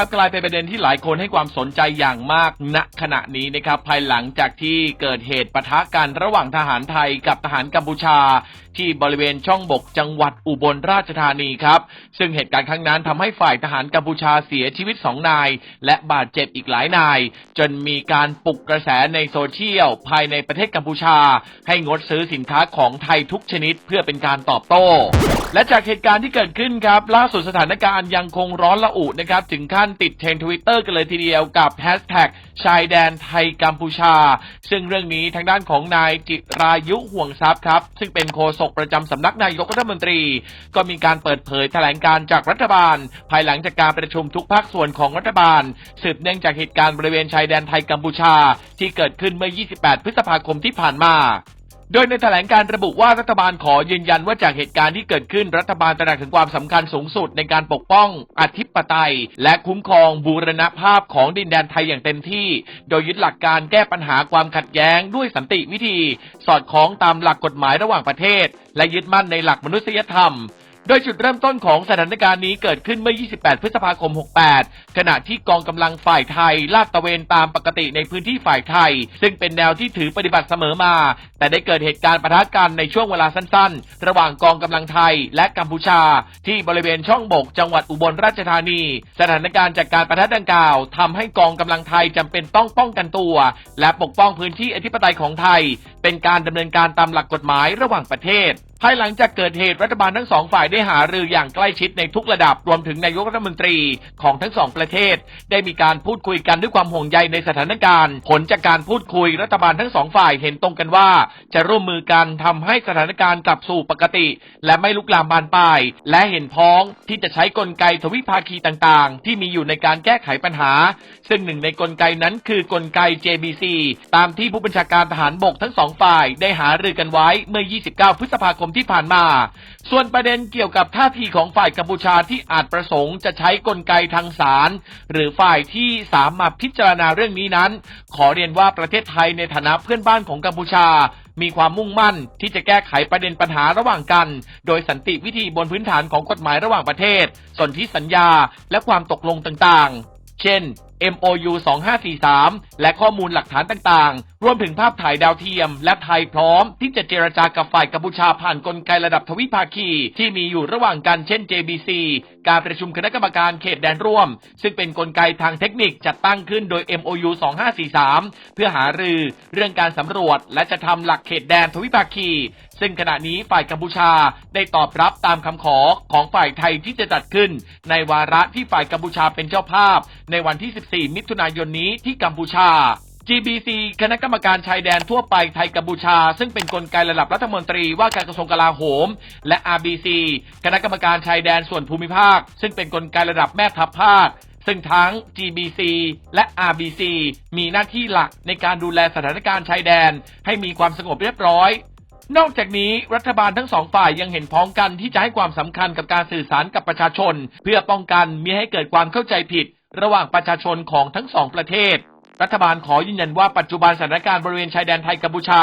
ครับกลายเป็นประเด็นที่หลายคนให้ความสนใจอย่างมากณขณะนี้นะครับภายหลังจากที่เกิดเหตุปะทะกันระหว่างทหารไทยกับทหารกัมพูชา ที่บริเวณช่องบกจังหวัดอุบลราชธานีครับ ซึ่งเหตุการณ์ครั้งนั้นทำให้ฝ่ายทหารกัมพูชาเสียชีวิตสองนาย และบาดเจ็บอีกหลายนาย จนมีการปลุกกระแสในโซเชียล ภายในประเทศกัมพูชา ให้งดซื้อสินค้าของไทยทุกชนิดเพื่อเป็นการตอบโต้ และจากเหตุการณ์ที่เกิดขึ้นครับ ล่าสุดสถานการณ์ยังคงร้อนระอุนะครับ ถึงขั้นติดเทรนทวิตเตอร์กันเลยทีเดียวกับแฮชแท็กชายแดนไทยกัมพูชา ซึ่งเรื่องนี้ทางด้านของนายจิรายุห่วงทรัพย์ครับ ซึ่งเป็นโฆษกประจำสำนักนายกรัฐมนตรี ก็มีการเปิดเผยแถลงการจากรัฐบาล ภายหลังจากการประชุมทุกภาคส่วนของรัฐบาล สืบเนื่องจากเหตุการณ์บริเวณชายแดนไทยกัมพูชา ที่เกิดขึ้นเมื่อ 28 พฤษภาคมที่ผ่านมา โดยในแถลงการระบุว่ารัฐบาลขอยืนยันว่าจากเหตุการณ์ที่เกิดขึ้นรัฐบาลตระหนักถึงความสำคัญสูงสุดในการปกป้องอธิปไตย และคุ้มครองบูรณภาพของดินแดนไทยอย่างเต็มที่ โดยยึดหลักการแก้ปัญหาความขัดแย้งด้วยสันติวิธี สอดคล้องตามหลักกฎหมายระหว่างประเทศ และยึดมั่นในหลักมนุษยธรรม โดยจุดเริ่มต้นของสถานการณ์นี้เกิดขึ้นเมื่อ 28 พฤษภาคม 68 ขณะที่กองกำลังฝ่ายไทย ลาดตระเวนตามปกติในพื้นที่ฝ่ายไทย ซึ่งเป็นแนวที่ถือปฏิบัติเสมอมา แต่ได้เกิดเหตุการณ์ปะทะกันในช่วงเวลาสั้นๆ ระหว่างกองกำลังไทยและกัมพูชา ที่บริเวณช่องบกจังหวัดอุบลราชธานี สถานการณ์จากการปะทะดังกล่าวทำให้กองกำลังไทยจำเป็นต้องป้องกันตัว และปกป้องพื้นที่อธิปไตยของไทย เป็นการดำเนินการตามหลักกฎหมายระหว่างประเทศ ภายหลังจากเกิดเหตุรัฐบาลทั้งสองฝ่ายได้หารืออย่างใกล้ชิดในทุกระดับรวมถึงนายกรัฐมนตรีของทั้งสองประเทศ ได้มีการพูดคุยกันด้วยความห่วงใยในสถานการณ์ ผลจากการพูดคุยรัฐบาลทั้งสองฝ่ายเห็นตรงกันว่า จะร่วมมือกันทำให้สถานการณ์กลับสู่ปกติ และไม่ลุกลามบานปลาย และเห็นพ้องที่จะใช้กลไกทวิภาคีต่างๆ ที่มีอยู่ในการแก้ไขปัญหา ซึ่งหนึ่งในกลไกนั้นคือกลไก JBC ตามที่ผู้บัญชาการทหารบกทั้งสองฝ่ายได้หารือกันไว้เมื่อ 29 พฤษภาคมที่ผ่านมา ส่วนประเด็นเกี่ยวกับท่าทีของฝ่ายกัมพูชาที่อาจประสงค์จะใช้กลไกทางศาลหรือฝ่ายที่สามารถพิจารณาเรื่องนี้นั้น ขอเรียนว่าประเทศไทยในฐานะเพื่อนบ้านของกัมพูชามีความมุ่งมั่นที่จะแก้ไขประเด็นปัญหาระหว่างกัน โดยสันติวิธีบนพื้นฐานของกฎหมายระหว่างประเทศ สนธิสัญญา และความตกลงต่างๆ เช่น MOU 2543 และข้อมูลหลักฐานต่างๆ รวมถึงภาพถ่ายดาวเทียม และไทยพร้อม ที่จะเจรจากับฝ่ายกัมพูชาผ่านกลไกระดับทวิภาคี ที่มีอยู่ระหว่างกันเช่น JBC การประชุมคณะกรรมการเขตแดนร่วม ซึ่งเป็นกลไกทางเทคนิคจัดตั้งขึ้นโดย MOU 2543 เพื่อหารือเรื่องการสำรวจและจะทำหลักเขตแดนทวิภาคีซึ่งขณะนี้ฝ่ายกัมพูชาได้ตอบรับตามคำขอของฝ่ายไทยที่จะจัดขึ้น ในวาระที่ฝ่ายกัมพูชาเป็นเจ้าภาพ ในวันที่ 14 มิถุนายนนี้ที่กัมพูชา GBC คณะกรรมการชายแดนทั่วไปไทยกัมพูชา ซึ่งเป็นนกลไกระดับรัฐมนตรีว่าการกระทรวงกลาโหม และ RBC คณะกรรมการชายแดนส่วนภูมิภาค ซึ่งเป็นนกลไกระดับแม่ทัพภาคซึ่งทั้ง GBC และ RBC มีหน้าที่หลักในการดูแลสถานการณ์ชายแดน ให้มีความสงบเรียบร้อย นอกจากนี้รัฐบาลทั้งสองฝ่ายยังเห็นพ้องกันที่จะให้ความสำคัญกับการสื่อสารกับประชาชน เพื่อป้องกันมิให้เกิดความเข้าใจผิด ระหว่างประชาชนของทั้งสองประเทศ รัฐบาลขอยืนยันว่าปัจจุบันสถานการณ์บริเวณชายแดนไทยกัมพูชา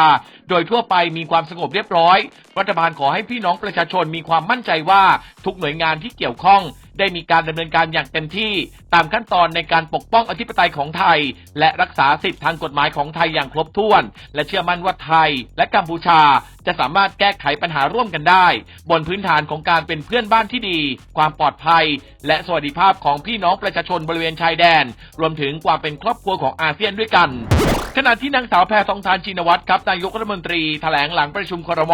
โดยทั่วไปมีความสงบเรียบร้อย รัฐบาลขอให้พี่น้องประชาชนมีความมั่นใจว่าทุกหน่วยงานที่เกี่ยวข้องได้มีการดำเนินการอย่างเต็มที่ตามขั้นตอนในการปกป้องอธิปไตยของไทย และรักษาสิทธิทางกฎหมายของไทยอย่างครบถ้วน และเชื่อมั่นว่าไทย และกัมพูชาจะสามารถแก้ไขปัญหาร่วมกันได้ บนพื้นฐานของการเป็นเพื่อนบ้านที่ดี ความปลอดภัย และสวัสดิภาพของพี่น้องประชาชนบริเวณชายแดน รวมถึงความเป็นครอบครัวของอาเซียนด้วยกัน ขณะที่นางสาวแพทองทานชินวัตรครับนายกรัฐมนตรีแถลงหลังประชุมครม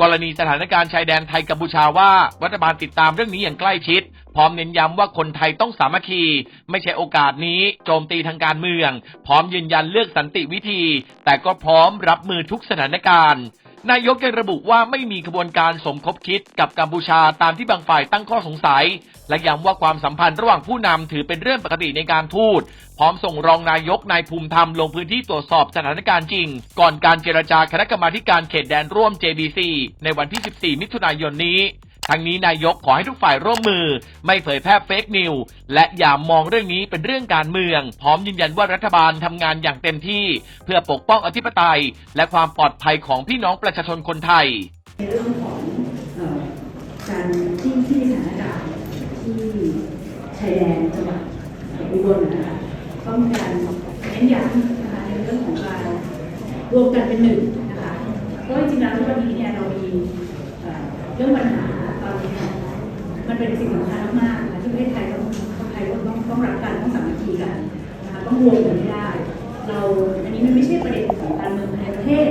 กรณีสถานการณ์ชายแดนไทยกัมพูชาว่ารัฐบาลติดตามเรื่องนี้อย่างใกล้ชิด พร้อมเน้นย้ำว่าคนไทยต้องสามัคคี ไม่ใช่โอกาสนี้โจมตีทางการเมือง พร้อมยืนยันเลือกสันติวิธี แต่ก็พร้อมรับมือทุกสถานการณ์ นายกยังระบุว่าไม่มีขบวนการสมคบคิดกับกัมพูชาตามที่บางฝ่ายตั้งข้อสงสัย และย้ำว่าความสัมพันธ์ระหว่างผู้นำถือเป็นเรื่องปกติในการทูต พร้อมส่งรองนายกนายภูมิธรรมลงพื้นที่ตรวจสอบสถานการณ์จริง ก่อนการเจรจาคณะกรรมาธิการเขตแดนร่วม JBC ในวันที่ 14 มิถุนายนนี้ ทั้งนี้นายกขอให้ทุกฝ่ายร่วมมือ ไม่เผยแพร่เฟกนิวและอย่ามองเรื่องนี้เป็นเรื่องการเมือง พร้อมยืนยันว่ารัฐบาลทำงานอย่างเต็มที่ เพื่อปกป้องอธิปไตย และความปลอดภัยของพี่น้องประชาชนคนไทยในเรื่องของออการที่ที่สถานการณ์ที่ชายแดนจังหวัดอุบลนะคะต้องการเน้นย้ำนะคะในเรื่องของการรวมกันเป็นหนึ่งนะคะเพราะจริงๆแล้ววันนี้เนี่ยเรามีเรื่องปัญหา มันเป็นสิ่งสำคัญมากๆนะที่ประเทศไทยต้องคนไทยต้องต้องต้องรักกันต้องสามัคคีกันนะคะต้องรวมกันให้ได้ เราอันนี้มันไม่ใช่ประเด็นของการเมืองภายในประเทศ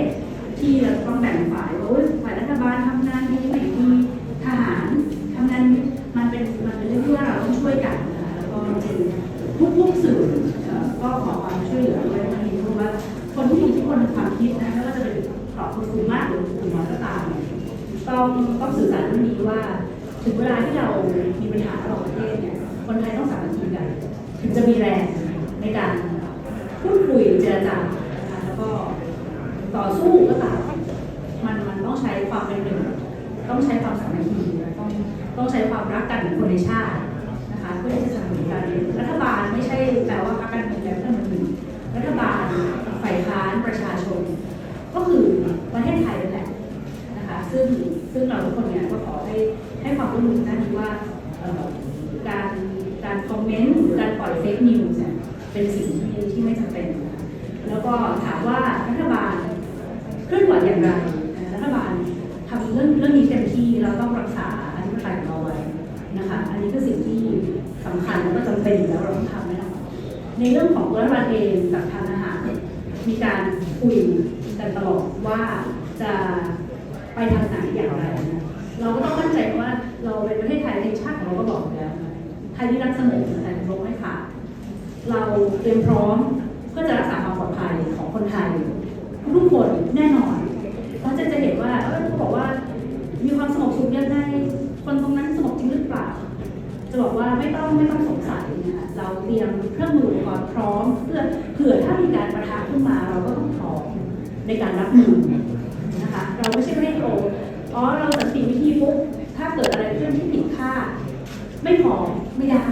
รจานะคะแล้วก็ต่อสู้ก็ตามมันมันต้องใช้ความเป็นหนึ่งต้องใช้ความสามัคคีต้องต้องใช้ความรักกันของคนในชาตินะคะเพื่อที่จะสนับสนุนการเรียนรัฐบาลไม่ใช่แปลว่าพรรคการเมืองแล้วท่านหนึ่งรัฐบาลฝ่ายค้านประชาชน ก็คือประเทศไทยนั่นแหละนะคะซึ่งซึ่งเราทุกคนเนี่ยก็ขอให้ให้ความร่วมมือด้นนี้ว่าการการคอมเมนต์การปล่อยเฟกนิวส์เนี่ยเป็นสิ่งที่ที่ไม่จำเป็น แล้วก็ถามว่ารัฐบาลเคลื่อนไหวอย่างไรรัฐบาลทำเรื่องเรื่องนี้เต็มที่แล้วต้องรักษาอธิปไตยของเราไว้นะคะ อันนี้คือสิ่งที่สำคัญแล้วก็จำเป็นแล้วเราต้องทำน่นอนในเรื่องของรัฐบาลเองกับทางทหารมีการคุยกันตลอดว่าจะไปทางไหนอย่างไรนะเราก็ต้องมั่นใจว่าเราเป็นประเทศไทยในชาติของเราก็บอกแล้วไทยที่รักสงบแต่รบไม่ขาดเราเตรียมพร้อมเพื่อจะรักษาความ ภัยของคนไทยทุกคนแน่นอนเราจะจะเห็นว่าเออเขาบอกว่า มีความสงบสุขยังไงคนตรงนั้นสงบจริงหรือเปล่า จะบอกว่าไม่ต้องไม่ต้องสงสัยนะคะเราเตรียมเครื่องมืออุปกรณ์พร้อม เพื่อเผื่อถ้ามีการประทะขึ้นมาเราก็ต้องพร้อมในการรับมือนะคะเราไม่ใช่ไม่โกอ๋อเราสันติวิธีปุ๊บถ้าเกิดอะไรขึ้นที่ผิดคาดไม่พร้อมไม่ได้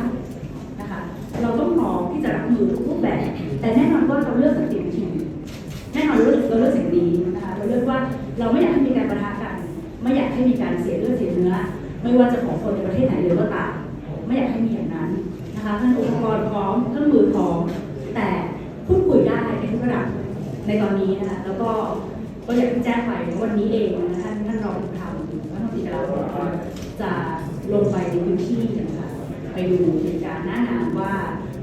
นะคะเราต้องพร้อมที่ จะรับมือทุกรูปแบบ แต่แน่นอนว่าเราเลือกสติวิธีแน่นอนเราเลือกเราเลือกสิ่งดีนะคะเราเลือกว่าเราไม่อยากให้มีการประทะกันไม่อยากให้มีการเสียเลือดเสียเนื้อ ไม่ว่าจะของคนในประเทศไหนเลยก็ตามไม่อยากให้มีอย่างนั้นนะคะท่านอุปกรณ์พร้อมเครื่องมือพร้อมแต่พูดคุยได้ในทุกระดับในตอนนี้นะคะแล้วก็ก็อยากที่แจ้งไปว่าวันนี้เองนะคะท่านท่านรองทำรัฐมนรีกลาโหมก็จะลงไปในพื้นที่นะคะไปดูเหตุการณ์หน้างานว่า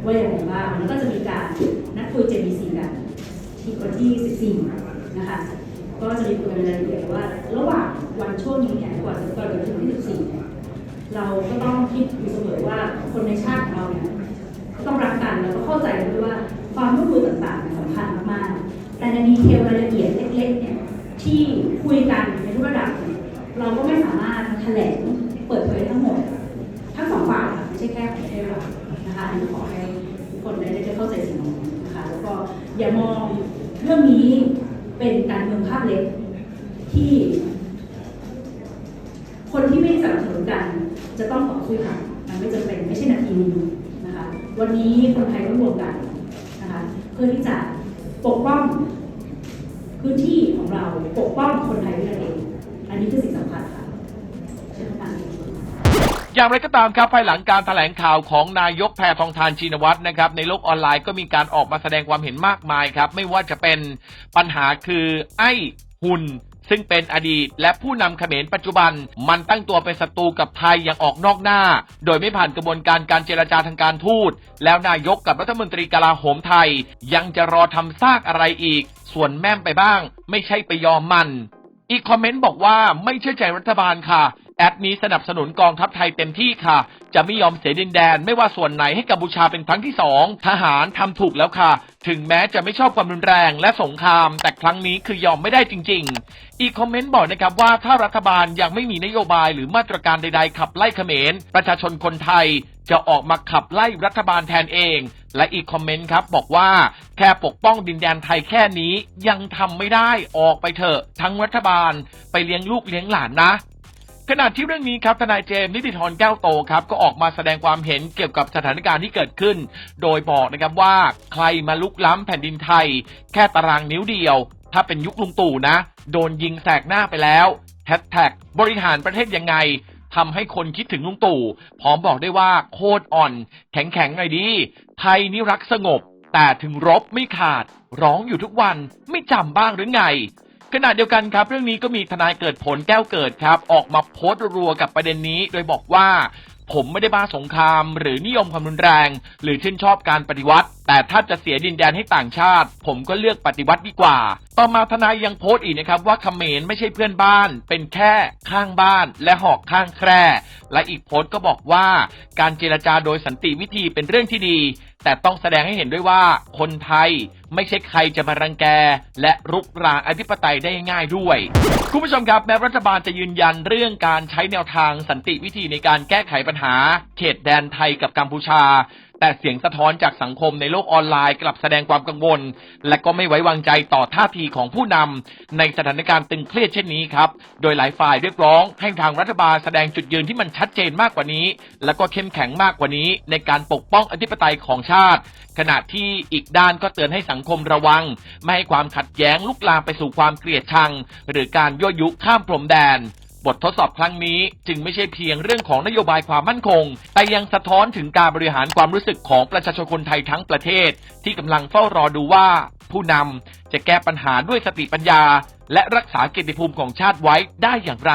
ว่าอย่างไรบ้างแล้วก็จะมีการนัดคุย JBC กันที่วันที่ 14 นะคะ ก็จะมีคุยกันรายละเอียดว่า ระหว่างวันช่วงนี้เนี่ยก่อนจะก่อนจะถึงวันที่ 14เนี่ยเราก็ต้องคิดอยู่เสมอว่าคนในชาติของเราเนี่ยต้องรักกันแล้วก็เข้าใจด้วยว่าความร่วมมือต่างๆเนี่ยสำคัญมากๆ แต่ในดีเทลรายละเอียดเล็กๆเนี่ยที่คุยกันในทุกระดับเนี่ยเราก็ไม่สามารถแถลงเปิดเผยทั้งหมด ช่แค่ของประเทศเรานะคะอันนี้ขอให้ทุกคนได้ได้เข้าใจสิ่งนี้นะคะแล้วก็อย่ามองเรื่องนี้เป็นการเมืองภาพเล็กที่ คนที่ไม่สนับสนุนกัน จะต้องต่อสู้กันมันไม่จำเป็นไม่ใช่นาทีนี้นะคะ วันนี้คนไทยต้องรวมกันนะคะเพื่อที่จะปกป้องพื้นที่ของเราปกป้องคนไทยด้วยกันเอง อันนี้คือสิ่งสำคัญค่ะเช่นกัน อย่างไรก็ตามครับภายหลังการแถลงข่าวของนายกแพทองทานชินวัตรนะครับในโลกออนไลน์ก็มีการออกมาแสดงความเห็นมากมายครับ ไม่ว่าจะเป็นปัญหาคือไอ้หุ่นซึ่งเป็นอดีตและผู้นำเขมรปัจจุบัน มันตั้งตัวเป็นศัตรูกับไทยอย่างออกนอกหน้า โดยไม่ผ่านกระบวนการการเจรจาทางการทูต แล้วนายกกับรัฐมนตรีกลาโหมไทย ยังจะรอทำซากอะไรอีก ส่วนแม่มไปบ้าง ไม่ใช่ไปยอมมัน อีกคอมเมนต์บอกว่าไม่เชื่อใจรัฐบาลค่ะ แอดนี้สนับสนุนกองทัพไทยเต็มที่ค่ะ จะไม่ยอมเสียดินแดน ไม่ว่าส่วนไหนให้กัมพูชาเป็นครั้งที่สองทหารทำถูกแล้วค่ะ ถึงแม้จะไม่ชอบความรุนแรงและสงคราม แต่ครั้งนี้คือยอมไม่ได้จริง ๆ อีกคอมเมนต์บอกนะครับว่าถ้ารัฐบาลยังไม่มีนโยบายหรือมาตรการใด ๆ ขับไล่เขมร ประชาชนคนไทยจะออกมาขับไล่รัฐบาลแทนเอง และอีกคอมเมนต์ครับบอกว่าแค่ปกป้องดินแดนไทยแค่นี้ยังทำไม่ได้ออกไปเถอะ ทั้งรัฐบาลไปเลี้ยงลูกเลี้ยงหลานนะ ขณะที่เรื่องนี้ครับทนายเจมส์นิติธรแก้วโตครับก็ออกมาแสดงความเห็นเกี่ยวกับสถานการณ์ที่เกิดขึ้น โดยบอกนะครับว่าใครมาลุกล้ำแผ่นดินไทย แค่ตารางนิ้วเดียว ถ้าเป็นยุคลุงตู่นะ โดนยิงแสกหน้าไปแล้วแฮชแท็กบริหารประเทศยังไงทำให้คนคิดถึงลุงตู่พร้อมบอกได้ว่าโคตรอ่อน แข็งแข็งๆหน่อยดี ไทยนี่รักสงบ แต่ถึงรบไม่ขาด ร้องอยู่ทุกวันไม่จำบ้างหรือไง ขณะเดียวกันครับ เรื่องนี้ก็มีทนายเกิดผลแก้วเกิดครับ ออกมาโพสต์รัวกับประเด็นนี้ โดยบอกว่า ผมไม่ได้บ้าสงคราม หรือนิยมความรุนแรง หรือชื่นชอบการปฏิวัติ แต่ถ้าจะเสียดินแดนให้ต่างชาติ ผมก็เลือกปฏิวัติดีกว่า ต่อมาทนายยังโพสต์อีกนะครับว่าเขมรไม่ใช่เพื่อนบ้าน เป็นแค่ข้างบ้าน และหอกข้างแคร่และอีกโพสต์ก็บอกว่า การเจรจาโดยสันติวิธีเป็นเรื่องที่ดี แต่ต้องแสดงให้เห็นด้วยว่าคนไทยไม่ใช่ใครจะมารังแก และรุกรานอธิปไตยได้ง่ายด้วย คุณผู้ชมครับแม้รัฐบาลจะยืนยันเรื่องการใช้แนวทางสันติวิธีในการแก้ไขปัญหา เขตแดนไทยกับกัมพูชา แต่เสียงสะท้อนจากสังคมในโลกออนไลน์กลับแสดงความกังวล และก็ไม่ไว้วางใจต่อท่าทีของผู้นำในสถานการณ์ตึงเครียดเช่นนี้ครับ โดยหลายฝ่ายเรียกร้องให้ทางรัฐบาลแสดงจุดยืนที่มันชัดเจนมากกว่านี้ และก็เข้มแข็งมากกว่านี้ ในการปกป้องอธิปไตยของชาติ ขณะที่อีกด้านก็เตือนให้สังคมระวัง ไม่ให้ความขัดแย้งลุกลามไปสู่ความเกลียดชัง หรือการยั่วยุข้ามพรมแดน บททดสอบครั้งนี้จึงไม่ใช่เพียงเรื่องของนโยบายความมั่นคง แต่ยังสะท้อนถึงการบริหารความรู้สึกของประชาชนคนไทยทั้งประเทศ ที่กำลังเฝ้ารอดูว่า ผู้นำจะแก้ปัญหาด้วยสติปัญญา และรักษาเกียรติภูมิของชาติไว้ได้อย่างไร